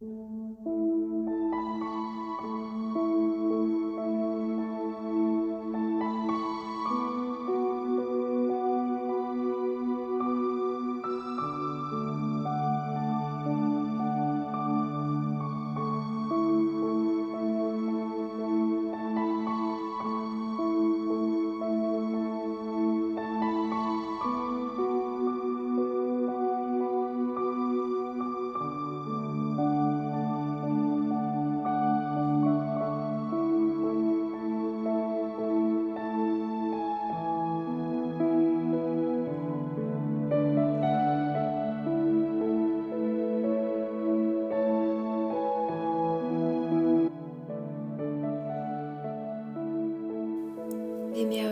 В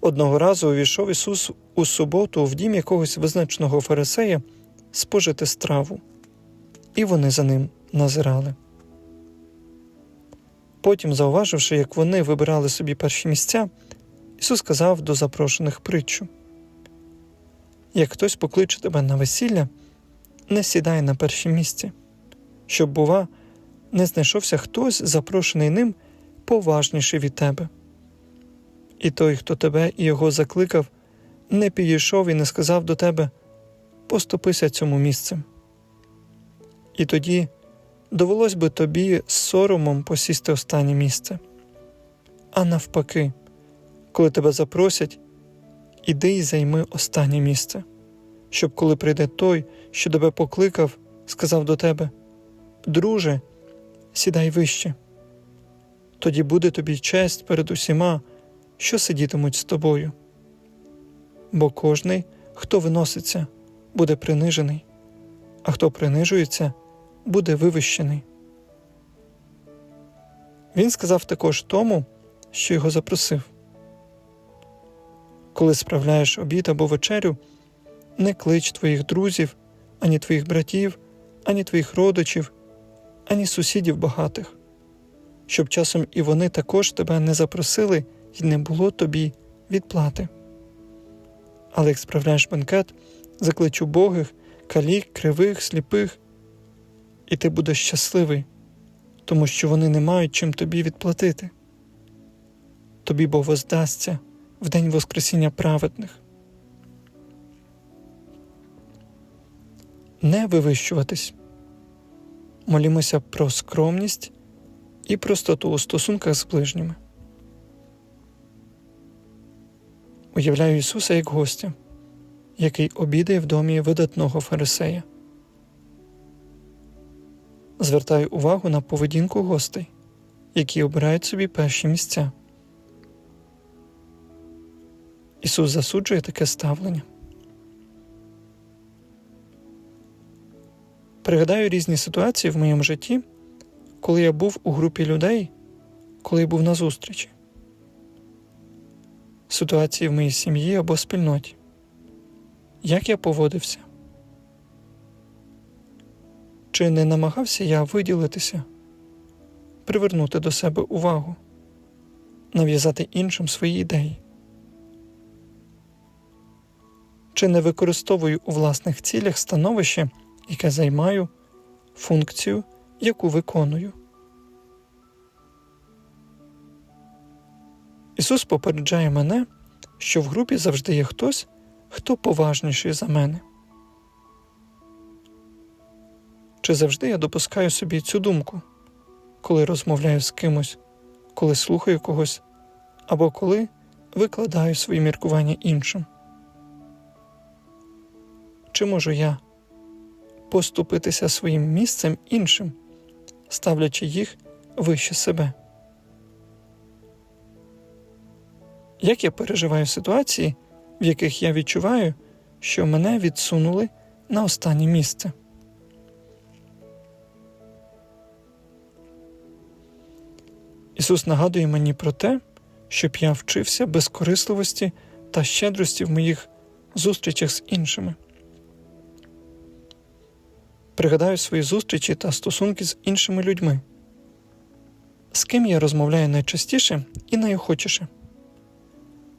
Одного разу увійшов Ісус у суботу в дім якогось визначеного фарисея спожити страву, і вони за ним назирали. Потім, зауваживши, як вони вибирали собі перші місця, Ісус сказав до запрошених притчу: Як хтось покличе тебе на весілля, не сідай на перші місці, щоб, бува, не знайшовся хтось, запрошений ним поважніший від тебе. І той, хто тебе і його закликав, не підійшов і не сказав до тебе поступися цьому місцем. І тоді довелось би тобі з соромом посісти останнє місце. А навпаки, коли тебе запросять, іди й займи останнє місце, щоб коли прийде той, що тебе покликав, сказав до тебе Друже, сідай вище. Тоді буде тобі честь перед усіма що сидітимуть з тобою. Бо кожний, хто виноситься, буде принижений, а хто принижується, буде вивищений. Він сказав також тому, що його запросив Коли справляєш обід або вечерю, не клич твоїх друзів, ані твоїх братів, ані твоїх родичів, ані сусідів багатих, щоб часом і вони також тебе не запросили і не було тобі відплати. Але як справляєш бенкет, заклич убогих, калік, кривих, сліпих, і ти будеш щасливий, тому що вони не мають чим тобі відплатити. Тобі бо воздасться в день Воскресіння праведних. Не вивищуватись. Молімося про скромність і простоту у стосунках з ближніми. Уявляю Ісуса як гостя, який обідає в домі видатного фарисея. Звертаю увагу на поведінку гостей, які обирають собі перші місця. Ісус засуджує таке ставлення. Пригадаю різні ситуації в моєму житті, коли я був у групі людей, коли я був на зустрічі ситуації в моїй сім'ї або спільноті. Як я поводився? Чи не намагався я виділитися, привернути до себе увагу, нав'язати іншим свої ідеї? Чи не використовую у власних цілях становище, яке займаю, функцію, яку виконую? Ісус попереджає мене, що в групі завжди є хтось, хто поважніший за мене. Чи завжди я допускаю собі цю думку, коли розмовляю з кимось, коли слухаю когось, або коли викладаю свої міркування іншим? Чи можу я поступитися своїм місцем іншим, ставлячи їх вище себе? Як я переживаю ситуації, в яких я відчуваю, що мене відсунули на останнє місце? Ісус нагадує мені про те, щоб я вчився безкорисливості та щедрості в моїх зустрічах з іншими. Пригадаю свої зустрічі та стосунки з іншими людьми, з ким я розмовляю найчастіше і найохочіше.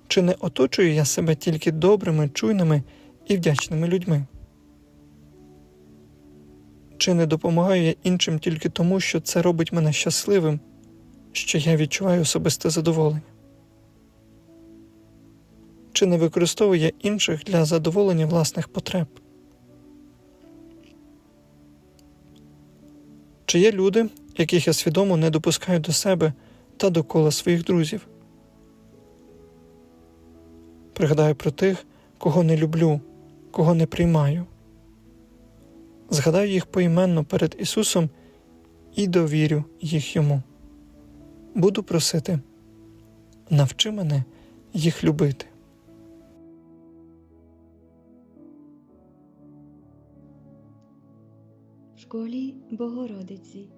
Чи не оточую я себе тільки добрими, чуйними і вдячними людьми? Чи не допомагаю я іншим тільки тому, що це робить мене щасливим, що я відчуваю особисте задоволення? Чи не використовую я інших для задоволення власних потреб? Чи є люди, яких я свідомо не допускаю до себе та до кола своїх друзів? Пригадаю про тих, кого не люблю, кого не приймаю. Згадаю їх поіменно перед Ісусом і довірю їх Йому. Буду просити, навчи мене їх любити. В школі Богородиці.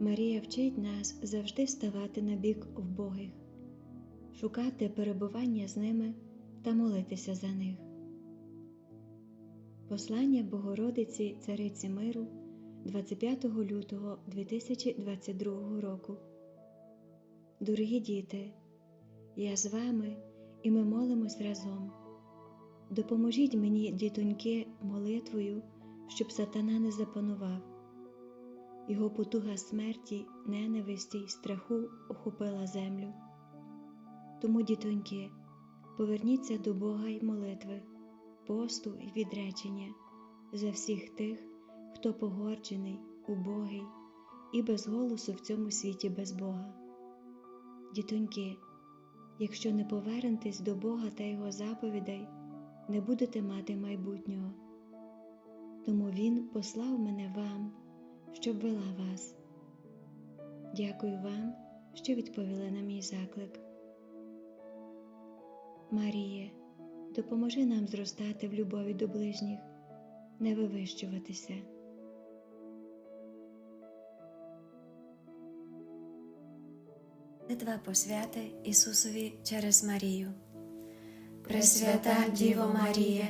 Марія вчить нас завжди ставати на бік вбогих, шукати перебування з ними та молитися за них. Послання Богородиці Цариці Миру 25 лютого 2022 року. Дорогі діти, я з вами і ми молимось разом. Допоможіть мені, дітоньки, молитвою, щоб сатана не запанував. Його потуга смерті, ненависті й страху охопила землю. Тому, дітоньки, поверніться до Бога й молитви, посту й відречення за всіх тих, хто погорджений, убогий і без голосу в цьому світі без Бога. Дітоньки, якщо не повернетесь до Бога та Його заповідей, не будете мати майбутнього. Тому Він послав мене вам, щоб вела вас. Дякую вам, що відповіли на мій заклик. Маріє, допоможи нам зростати в любові до ближніх, не вивищуватися. Два посвяти Ісусові через Марію. Пресвята Діво Марія,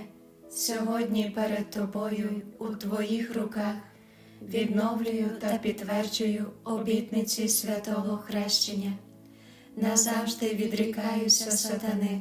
сьогодні перед Тобою у Твоїх руках відновлюю та підтверджую обітниці святого хрещення. Назавжди відрікаюся сатани,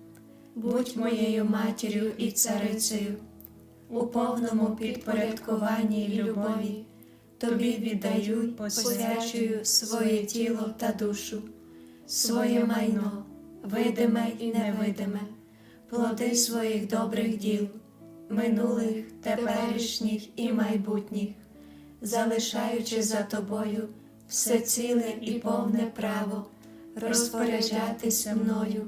будь моєю матір'ю і царицею, у повному підпорядкуванні й любові, Тобі віддаю, посвячую своє тіло та душу, своє майно, видиме і невидиме плоди своїх добрих діл, минулих, теперішніх і майбутніх, залишаючи за тобою все ціле і повне право розпоряджатися мною